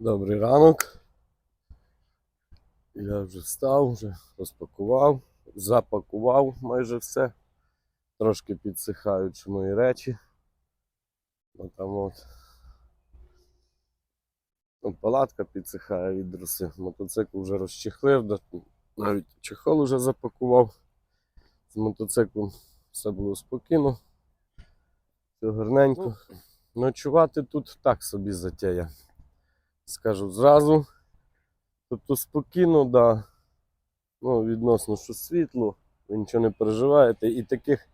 Добрий ранок. Я вже встав, вже розпакував, запакував майже все. Трошки підсихають мої речі. Ну, там от. Ну, палатка підсихає від роси. Мотоцикл вже розчехлив, навіть чехол вже запакував. З мотоциклом все було спокійно. Все гарненько. Ночувати тут так собі затея скажу зразу. Тобто спокійно, да. Ну, відносно, що світло, ви нічого не переживаєте. І таких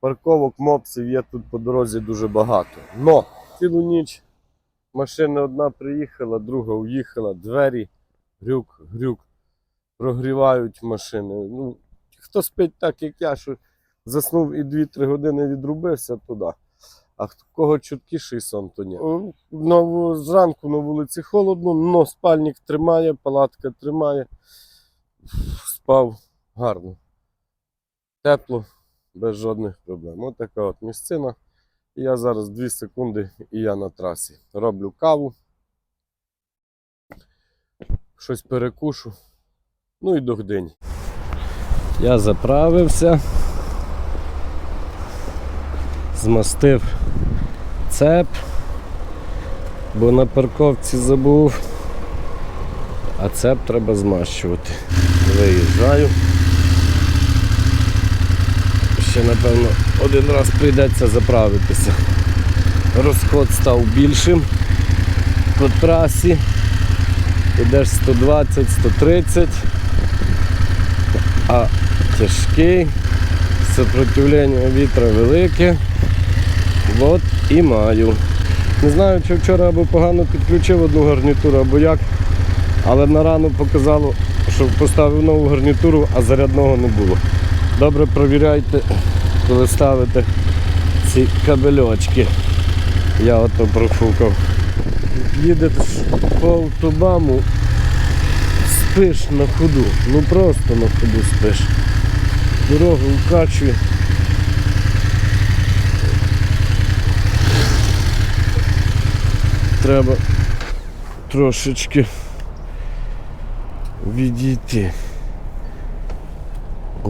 парковок мопсів є тут по дорозі дуже багато. Но цілу ніч машина одна приїхала, друга уїхала, двері, грюк, грюк, прогрівають машини. Ну, хто спить так, як я, що заснув і 2-3 години відрубився туди. А хто кого чуткіший сон, то ні. Ну, зранку на вулиці холодно, но спальник тримає, палатка тримає. Спав гарно. Тепло, без жодних проблем. Ось така от місцина. І я зараз 2 секунди і я на трасі. Роблю каву. Щось перекушу. Ну і до Гдині. Я заправився. Змастив цеп, бо на парковці забув. А цеп треба змащувати. Виїжджаю. Ще, напевно, один раз прийдеться заправитися. Розход став більшим по трасі. Ідеш 120-130, а тяжкий, сопротивлення вітра велике. От і маю. Не знаю, чи вчора або погано підключив одну гарнітуру, або як. Але на рану показало, що поставив нову гарнітуру, а зарядного не було. Добре провіряйте, коли ставите ці кабельочки. Я ото профукав. Їдеш по автобаму, спиш на ходу. Ну просто на ходу спиш. Дорогу вкачує. Треба трошечки відійти.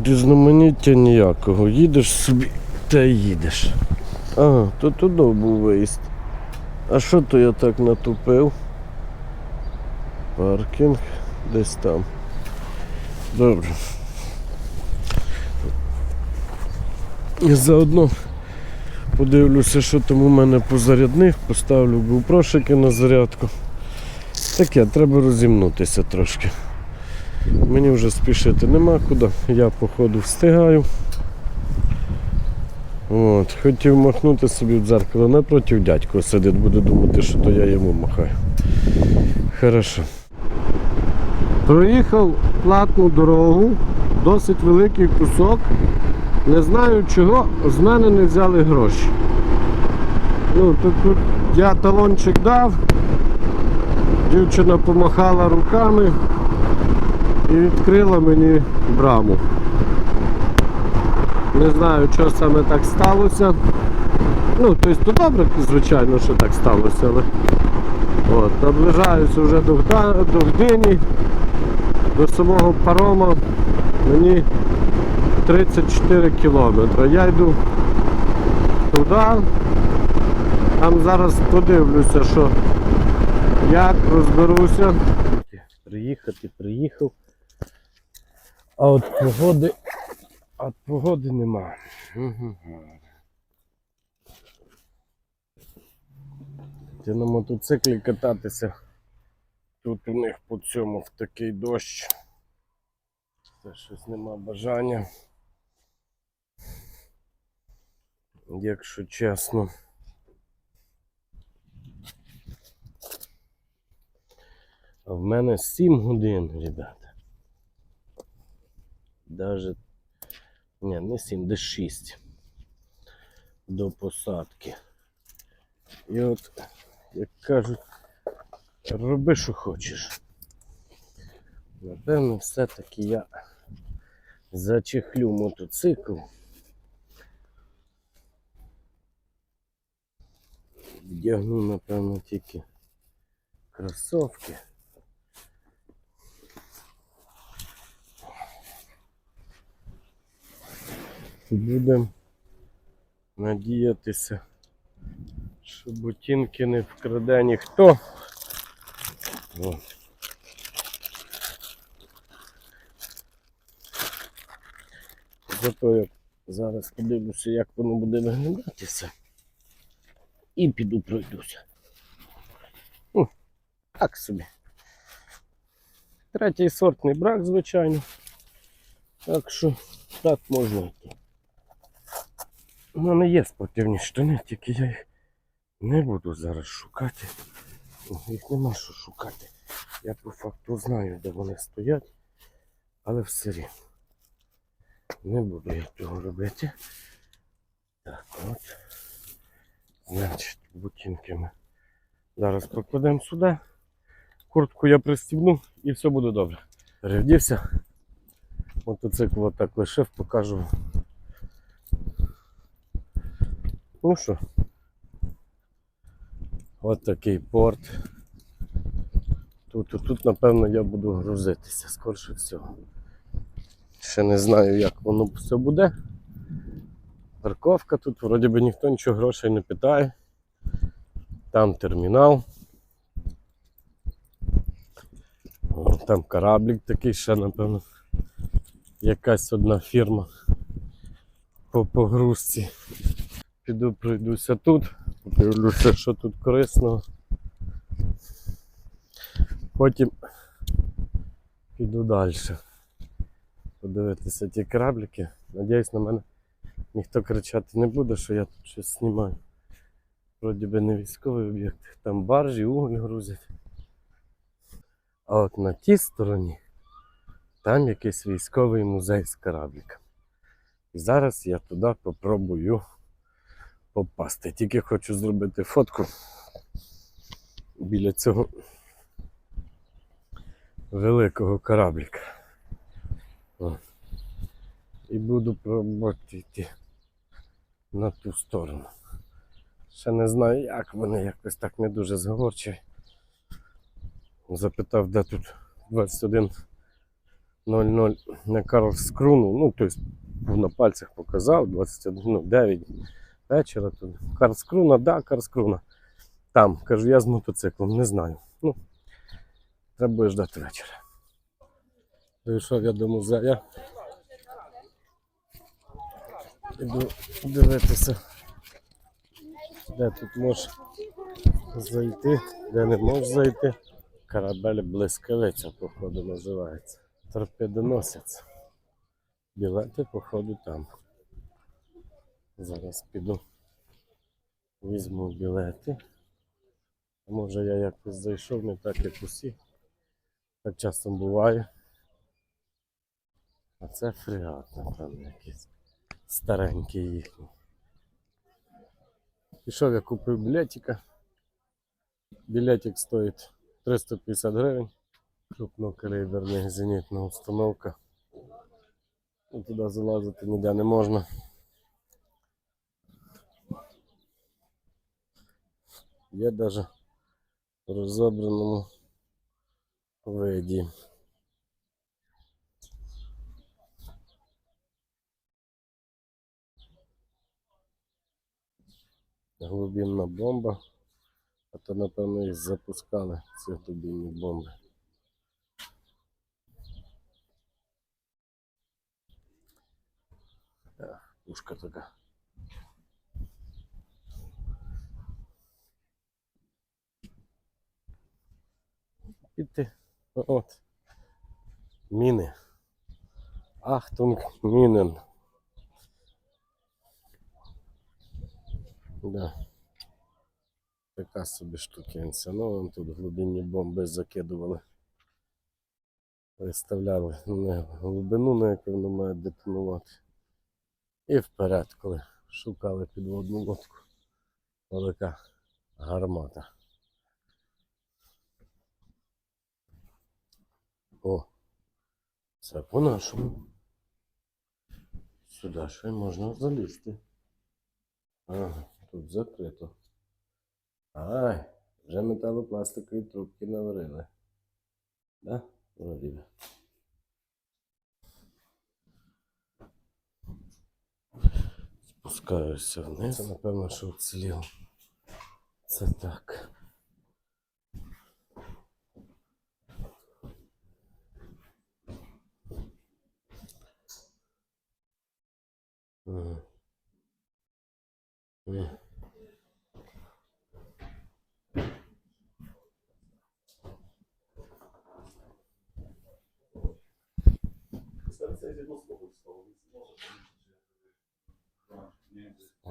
Різноманіття ніякого. Їдеш собі та їдеш. Ага, то туди був виїзд. А що то я так натупив? Паркінг десь там. Добре. І заодно подивлюся, що там у мене по зарядних, поставлю GoPro на зарядку. Таке, треба розімнутися трошки. Мені вже спішити нема куди, я походу встигаю. От, хотів махнути собі в дзеркало, напротив дядько сидить, буде думати, що то я йому махаю. Хорошо. Проїхав платну дорогу, досить великий кусок. Не знаю чого, з мене не взяли гроші. Ну, тут, тут я талончик дав, дівчина помахала руками і відкрила мені браму. Не знаю, що саме так сталося. Ну, тобто, то добре, звичайно, що так сталося, але от, наближаюся вже до, до Гдині, до самого парома. Мені 34 кілометри. Я йду туди. Там зараз подивлюся, що як розберуся. Приїхати, приїхав. А от погоди, а от погоди нема. Ти на мотоциклі кататися. Тут у них по цьому в такий дощ. Це щось нема бажання. Якщо чесно. А в мене 7 годин, ребята. Даже. Ні, не 7, десь 6. До посадки. І от, як кажуть, роби, що хочеш. Напевно, все-таки я зачехлю мотоцикл. Вдягну, напевно, тільки кросовки. Будемо надіятися, що ботинки не вкраде ніхто. О. Зато я зараз подивлюся, як воно буде виглядатися. І піду пройдуся. Ну, так собі. Третій сортний брак, звичайно. Так що так можна йти. У мене є спортивні штани, тільки я їх не буду зараз шукати. Їх нема що шукати. Я по факту знаю, де вони стоять, але все рівно. Не буду я цього робити. Так, от. Значить, ботинки ми зараз покладемо сюди. Куртку я пристібну і все буде добре. Перевдівся. Мотоцикл отак лишив, покажу. Ну що, от такий порт. Тут, тут, напевно, я буду грузитися, скорше всього. Ще не знаю, як воно все буде. Парковка тут, вроді би ніхто нічого грошей не питає. Там термінал. Там кораблік такий, ще, напевно, якась одна фірма по погрузці. Піду пройдуся тут, подивлюся, що тут корисного. Потім піду далі. Подивитися ті корабліки. Надіюсь, на мене ніхто кричати не буде, що я тут щось знімаю. Вроді би не військовий об'єкт. Там баржі, уголь грузять. А от на тій стороні там якийсь військовий музей з корабліками. І зараз я туди попробую попасти. Тільки хочу зробити фотку біля цього великого корабліка. О. І буду пробувати йти на ту сторону. Ще не знаю, як вони якось так не дуже зговорчі. Запитав, де тут 21.00 на Карлскруну. Ну, тобто на пальцях показав 21, ну, 9 вечора тут. Карлскруна, да, Карлскруна. Там, кажу, я з мотоциклом, не знаю. Ну, треба ждати вечора. Дійшов я до музею. Іду дивитися, де тут можеш зайти, де не можеш зайти. Корабель блискавиця, походу, називається. Торпедоносець. Білети, походу, там. Зараз піду. Візьму білети. Може я якось зайшов не так, як усі. Так часом буває. А це фрегат, напевно, якийсь старенький їхній. Пішов я купив білетика. Білетик стоїть 350 гривень. Крупнокаліберна зенітна установка. Ну, Туди залазити ніде не можна. Є навіть в розобраному виді. Глибинна бомба. А то, напевно, їх запускали, ці глибинні бомби. Пушка така. Піти. От. Міни. Ахтунг мінен. Да. Така собі штукенця. Ну, вон тут глибинні бомби закидували. Виставляли на глибину, на яку воно має детонувати. І вперед, коли шукали підводну лодку. Велика гармата. О, це по-нашому. Сюди ще можна залізти. Ага, тут закрито. Ай, Вже металопластикові трубки наварили. Да? Вроді би. Спускаюся вниз. Це, напевно, що вціліло. Це так. Ага. Ага.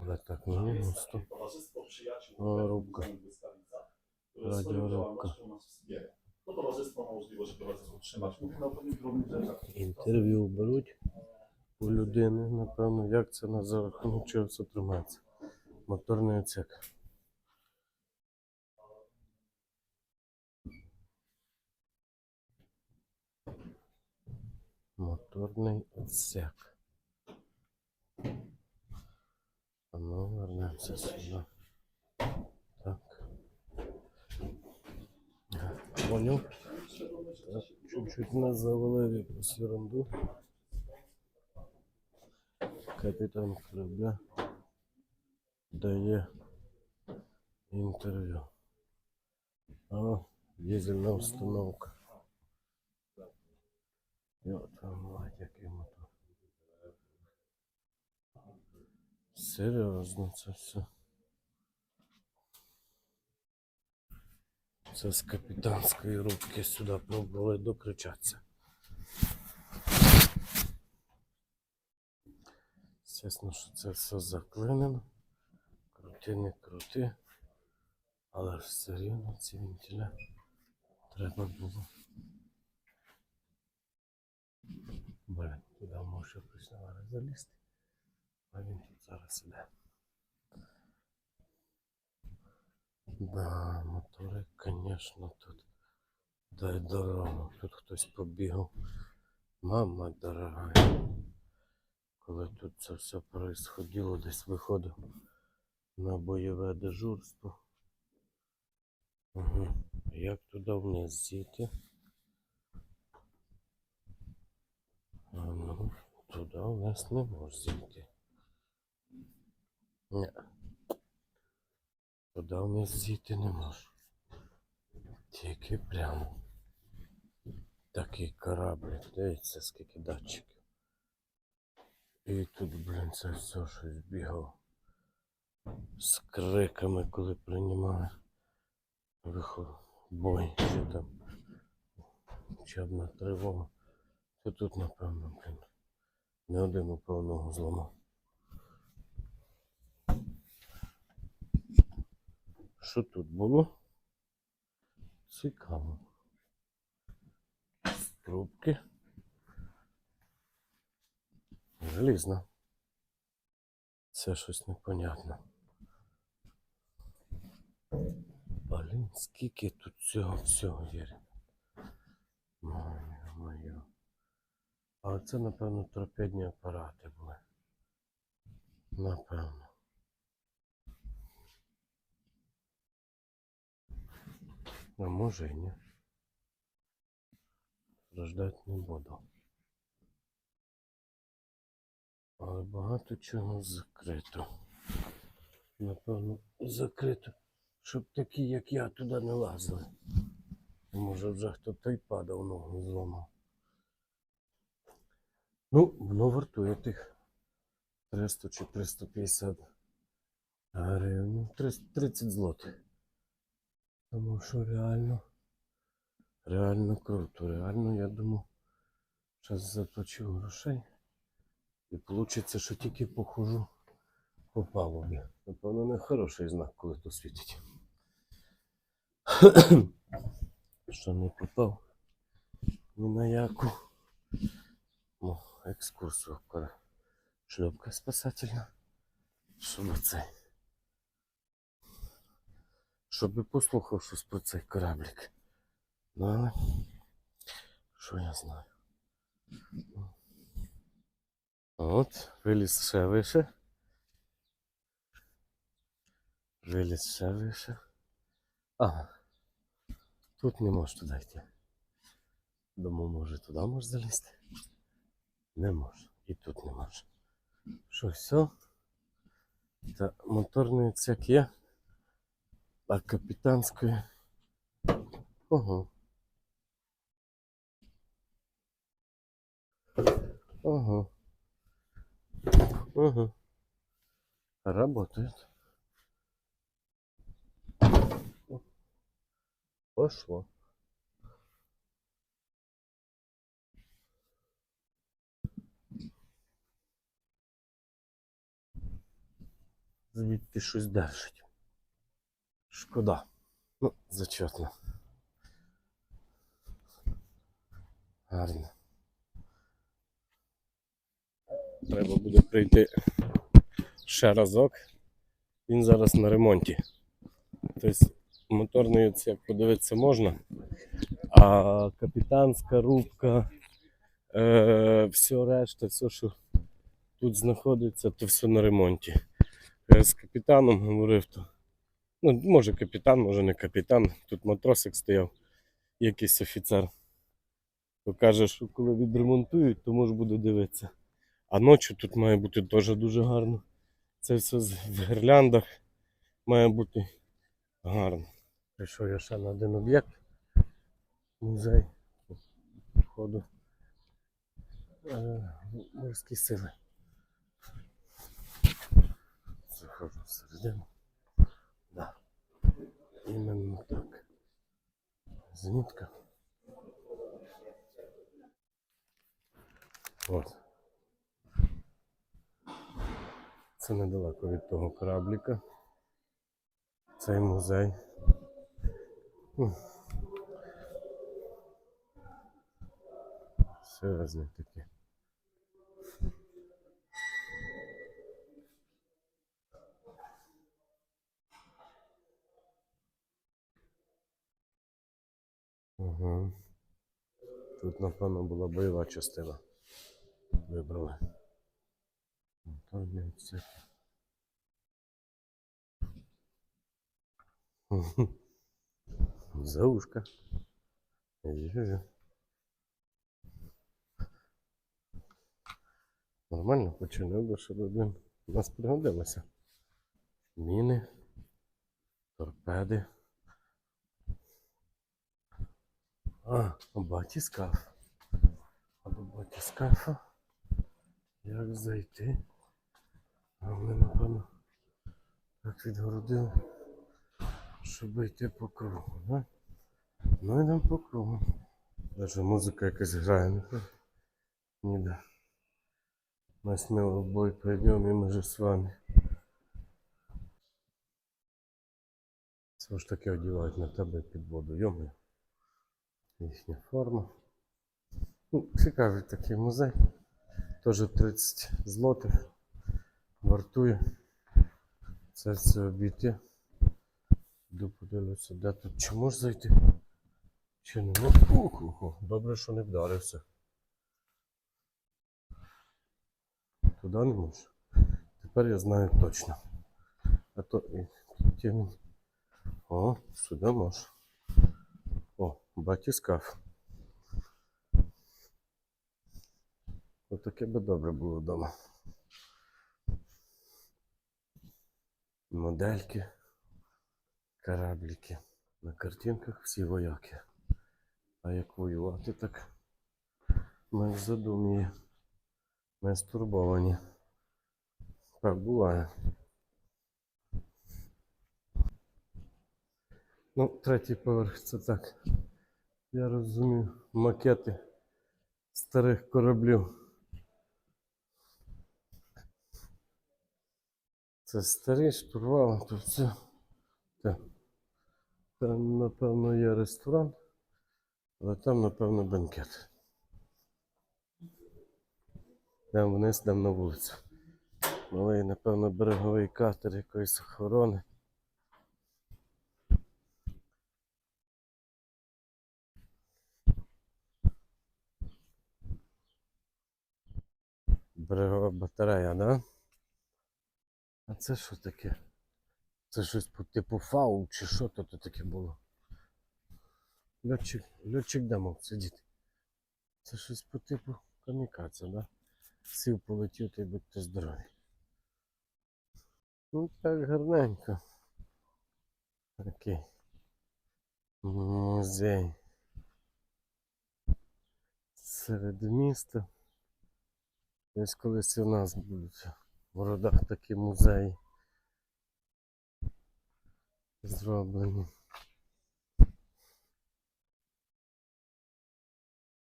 Ale tak nie. Towarzystwo Przyjaciół róbka. Błyskawica, które Radio swoją Róbka. działalnością nas wspiera. To towarzystwo ma możliwość utrzymać. Mówimy o pewnych drobnych rzeczach. Інтерв'ю беруть у людини, напевно, як це на за рахунок чого це тримається. Моторний отсек. Моторний отсек. А ну, вернемося сюди. Так. Ага, Понял? Так, чуть-чуть нас завалили якусь ерунду. Капітан корабля дає інтерв'ю. А, дизельна установка. Йо, там мать, який Серйозно це все. Це з капітанської рубки сюди пробували докричатися. Звісно, що це все заклинено. Крути, не крути. Але все рівно ці вентиля треба було. Блін, туди може починали залізти. А він тут зараз іде. Да, мотори, конечно, тут. Дай дорогу. Тут хтось побігав. Мама дорога. Коли тут це все происходило, десь виходив на бойове дежурство. Ага. Як туди вниз зійти? А ну, туди вниз не можеш зійти. Ні. Туди вниз зійти не можу. Тільки прямо. Такий кораблик, дивіться, скільки датчиків. І тут, блін, це все щось бігало. З криками, коли приймали виход, бой, чи там учебна тривога. То тут, напевно, блін, не один упав ногу зламав. Що тут було? Цікаво. Трубки. Желізна. Це щось непонятне. Блін, скільки тут цього всього є. Моє, моє. А це, напевно, торпедні апарати були. Напевно. А може і ні. Страждати не буду. Але багато чого закрито. Напевно, закрито, щоб такі, як я, туди не лазили. Може вже хто-то й падав ногу зламав. Ну, воно вартує тих 300 чи 350 гривень. 30 злотих. Тому що реально, реально круто. Реально, я думаю, зараз заплачу грошей. І вийде, що тільки похожу по палубі. Напевно, не хороший знак, коли то світить. що не попав ні на яку. Ну, екскурсію. Шлюпка спасательна. Щоб цей. Щоб і послухав щось про цей кораблик. Ну, але що я знаю. От, виліз ще вище. Виліз ще вище. Ага. Тут не можеш туди йти. Думав, може туди можеш залізти. Не може. І тут не може. Що, все? Та моторний відсек є. А капітанської. Ого. Ого. Ого. Работает. Пошло. Звідти щось держить. Шкода. Ну, зачетно. Гарно. Треба буде прийти ще разок. Він зараз на ремонті. Тобто моторний відсек подивитися можна, а капітанська рубка, е, все решта, все, що тут знаходиться, то все на ремонті. Я з капітаном говорив, то ну, може капітан, може не капітан. Тут матросик стояв, якийсь офіцер. То каже, що коли відремонтують, то може буде дивитися. А ночі тут має бути теж дуже гарно. Це все в гірляндах має бути гарно. Прийшов я ще на один об'єкт. Музей входу е, морські сили. Заходжу всередину. Да. Іменно так. Зенітка. От. Це недалеко від того корабліка. Цей музей. М. Серйозні Угу. Тут, напевно, була бойова частина. Вибрали. Відсік. Мгм. За ушко. Ей-ей-ей. Нормально починив щоб один нас пригодилося. Міни, торпеди. А, батіскаф. А до батіскафа як зайти? А ми, напевно, так відгородили, щоб йти по кругу, да? Ну йдемо по кругу. Даже музика якась грає? Ніде. Мы смело в бой пойдем, и мы же с вами. Це ж таке одівають на тебе під воду, йоми. Їхня форма. Ну, цікавий такий музей. Теж 30 злотих. Вартує. Це все обійти. Йду подивлюся, де тут. Чи можеш зайти? Чи не можу? Добре, що не вдарився. Туди не можу. Тепер я знаю точно. А то і тягну. О, сюди можу. Батіскаф. Отаке би добре було вдома. Модельки, кораблики. На картинках всі вояки. А як воювати так? Ми в задумі. Ми стурбовані. Так буває. Ну, третій поверх це так. Я розумію, макети старих кораблів. Це старі штурвали, тут все. Так. Там, напевно, є ресторан, але там, напевно, бенкет. Йдемо вниз, йдемо на вулицю. Малий, напевно, береговий катер якоїсь охорони. Берегова батарея, да? А це що таке? Це щось по типу фау чи що то таке було. Льотчик, льотчик де мав сидіти. Це щось по типу камікадзе, да? Сів полетів й будьте здорові. Ну так гарненько. Такий. Музей. Серед міста. Десь колись і у нас будуть в родах такі музеї. Зроблені.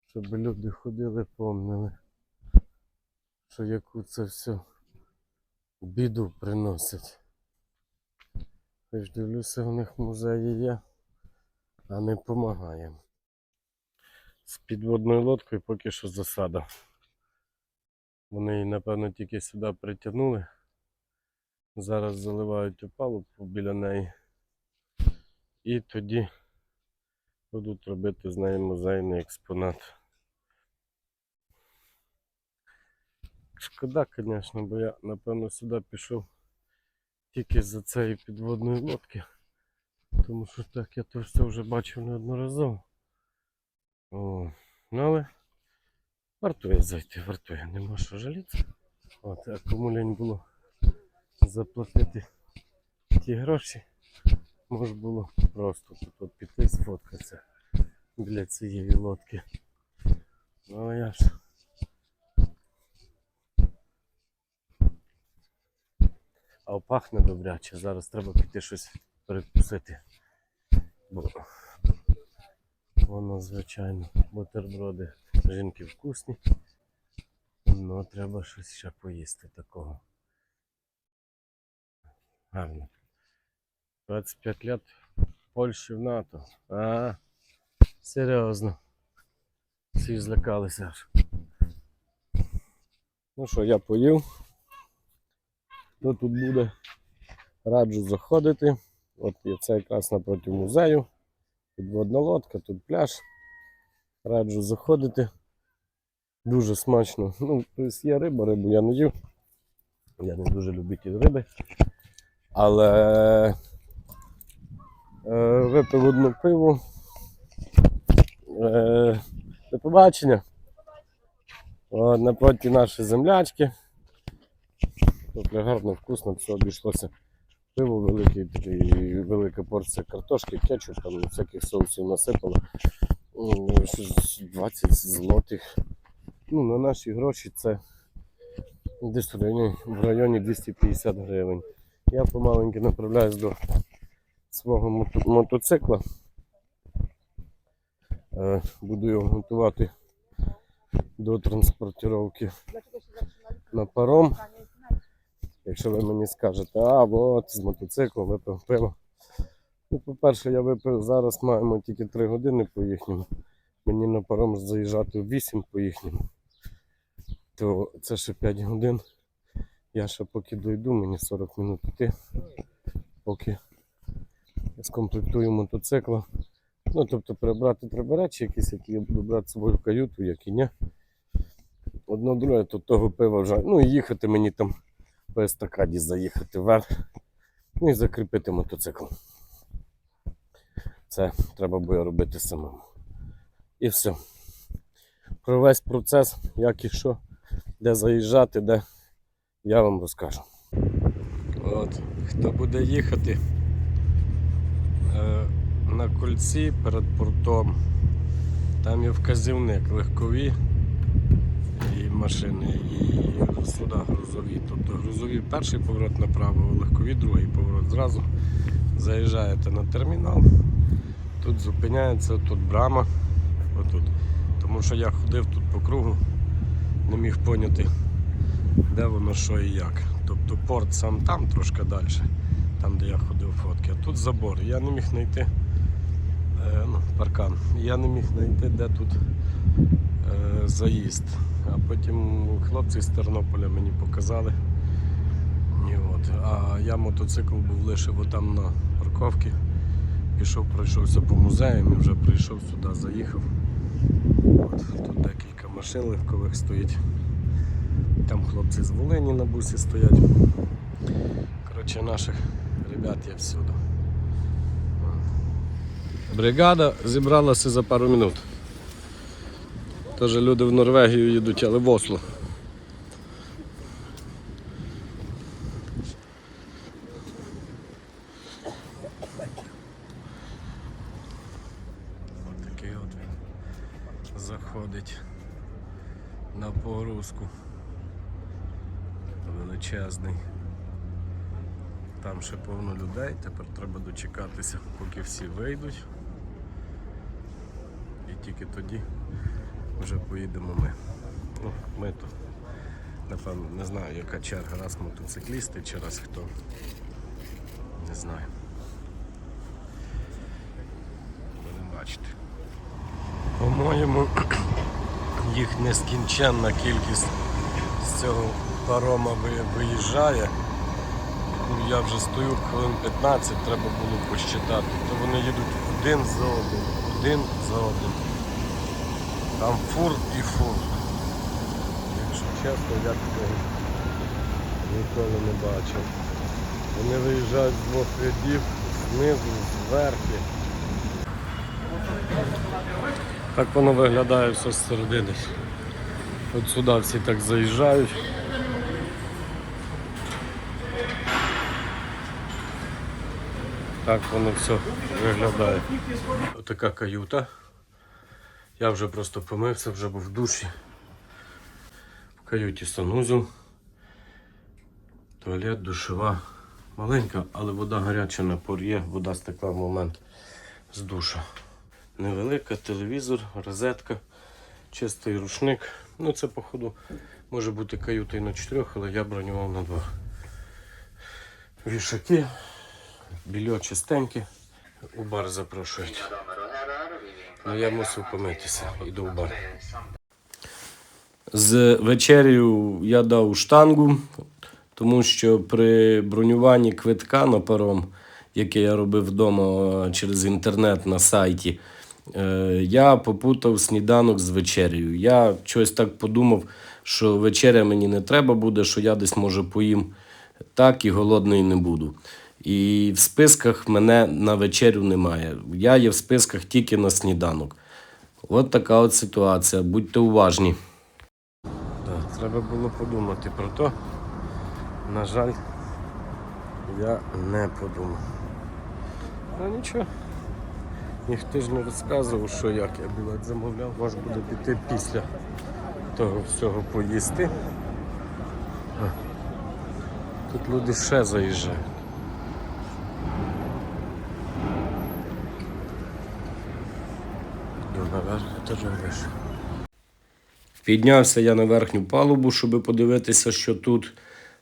Щоб люди ходили, помнили, що яку це все біду приносить. Хоч дивлюся, в них музеї є, а не допомагає. З підводною лодкою поки що засада. Вони її, напевно, тільки сюди притягнули. Зараз заливають опалубку біля неї. І тоді будуть робити з неї музейний експонат. Шкода, звісно, бо я, напевно, сюди пішов тільки за цієї підводної лодки. Тому що так я то все вже бачив неодноразово. О, ну але вартує зайти, вартує, нема що жаліти. От, а кому лень було заплатити ті гроші, може було просто тут от піти сфоткатися біля цієї лодки. Ну а я ж. А пахне добряче, зараз треба піти щось перекусити. Бо воно, звичайно, бутерброди жінки вкусні. Ну, треба щось ще поїсти такого. Гарно. 25 лет Польщі в НАТО. А, серйозно. Всі злякалися аж. Ну що, я поїв. Хто тут буде? Раджу заходити. От є це якраз напроти музею. Підводна лодка, тут пляж. Раджу заходити. Дуже смачно. Ну, тобто є риба, рибу я не їв. Я не дуже любитель риби. Але е, випив одну пиву. Е, до побачення. От, напроти нашої землячки. Тут гарно, вкусно, все обійшлося. Пиво велике, велика порція картошки, кетчуп, там всяких соусів насипало. 20 злотих. Ну, на наші гроші це десь в районі, в районі 250 гривень. Я помаленьки направляюсь до свого мото- мотоцикла. Е, Буду його готувати до транспортировки на паром. Якщо ви мені скажете, а от з мотоциклом випив пиво. Ну, по-перше, я випив зараз маємо тільки 3 години по їхньому. Мені на паром заїжджати в 8 по їхньому. То це ще 5 годин. Я ще поки дойду, мені 40 минут йти. Поки скомплектую мотоцикла. Ну, тобто прибрати треба речі якісь, які я буду брати з собою в каюту, як і ні. Одно друге, то того пива вже. Ну і їхати мені там по естакаді заїхати вверх. Ну і закріпити мотоцикл. Це треба буде робити самому. І все. Про весь процес, як і що, де заїжджати, де я вам розкажу. От, хто буде їхати е, на кольці перед портом, там є вказівник легкові і машини, і сюди грузові. Тобто грузові перший поворот направо, легкові другий поворот. Зразу заїжджаєте на термінал, тут зупиняється, тут брама, отут. Тому що я ходив тут по кругу, не міг поняти, де воно, що і як. Тобто порт сам там трошки далі, там де я ходив фотки. А тут забор. Я не міг знайти е, ну, паркан. Я не міг знайти, де тут е, заїзд. А потім хлопці з Тернополя мені показали. І от. А я мотоцикл був лишив отам на парковці. Пішов, пройшовся по музеям і вже прийшов сюди, заїхав. От, тут декілька машин легкових стоїть. Там хлопці з Волині на бусі стоять. Коротше, наших Ребят є всюди. Бригада зібралася за пару минут. Теж люди в Норвегію їдуть, але в Осло. Ось такий от він заходить на погрузку. Величезний. Там ще повно людей, тепер треба дочекатися, поки всі вийдуть. І тільки тоді вже поїдемо ми. Ну, ми то. Напевно, не знаю, яка черга, раз мотоциклісти чи раз хто. Не знаю. Будемо бачити. По-моєму, їх нескінченна кількість з цього парома виїжджає. Я вже стою хвилин 15, треба було посчитати. То вони їдуть один за одним, один за одним. Там фур і фур. Якщо чесно, я такого ніколи не бачив. Вони виїжджають з двох рядів, знизу, зверху. Так воно виглядає все зсередини. От сюди всі так заїжджають. Так воно все виглядає. Отака каюта. Я вже просто помився, вже був в душі. В каюті санузел. Туалет, душова. Маленька, але вода гаряча напор є, вода стекла в момент з душа. Невелика, телевізор, розетка, чистий рушник. Ну це походу може бути каюта і на чотирьох, але я бронював на два. Вішаки, більо чистеньке. У бар запрошують. Ну я мусив помитися, іду в бар. З вечерю я дав штангу, тому що при бронюванні квитка на паром, яке я робив вдома е, через інтернет на сайті, е, я попутав сніданок з вечерею. Я щось так подумав, що вечеря мені не треба буде, що я десь може поїм так і голодний не буду. І в списках мене на вечерю немає. Я є в списках тільки на сніданок. От така от ситуація. Будьте уважні. Треба було подумати про то. На жаль, я не подумав. А нічого. Ніхто ж не розказував, що як я білет замовляв. Можна буде піти після того всього поїсти. Тут люди ще заїжджають. Йду наверх, теж вище. Піднявся я на верхню палубу, щоб подивитися, що тут.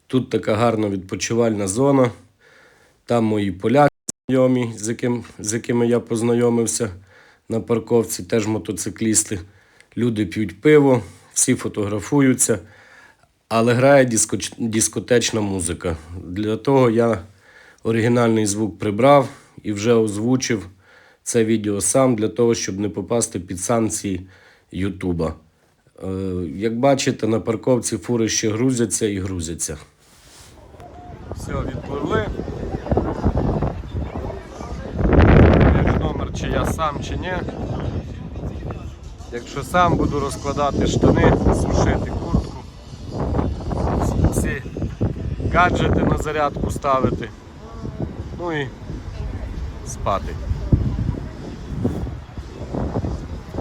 Тут така гарна відпочивальна зона. Там мої поляки знайомі, з, яким, з якими я познайомився на парковці, теж мотоциклісти. Люди п'ють пиво, всі фотографуються, але грає дискотечна музика. Для того я оригінальний звук прибрав і вже озвучив це відео сам для того, щоб не попасти під санкції Ютуба. Е, Як бачите, на парковці фури ще грузяться і грузяться. Все, відпливли. Номер, чи я сам, чи ні. Якщо сам буду розкладати штани, сушити куртку, всі гаджети на зарядку ставити. Ну і спати.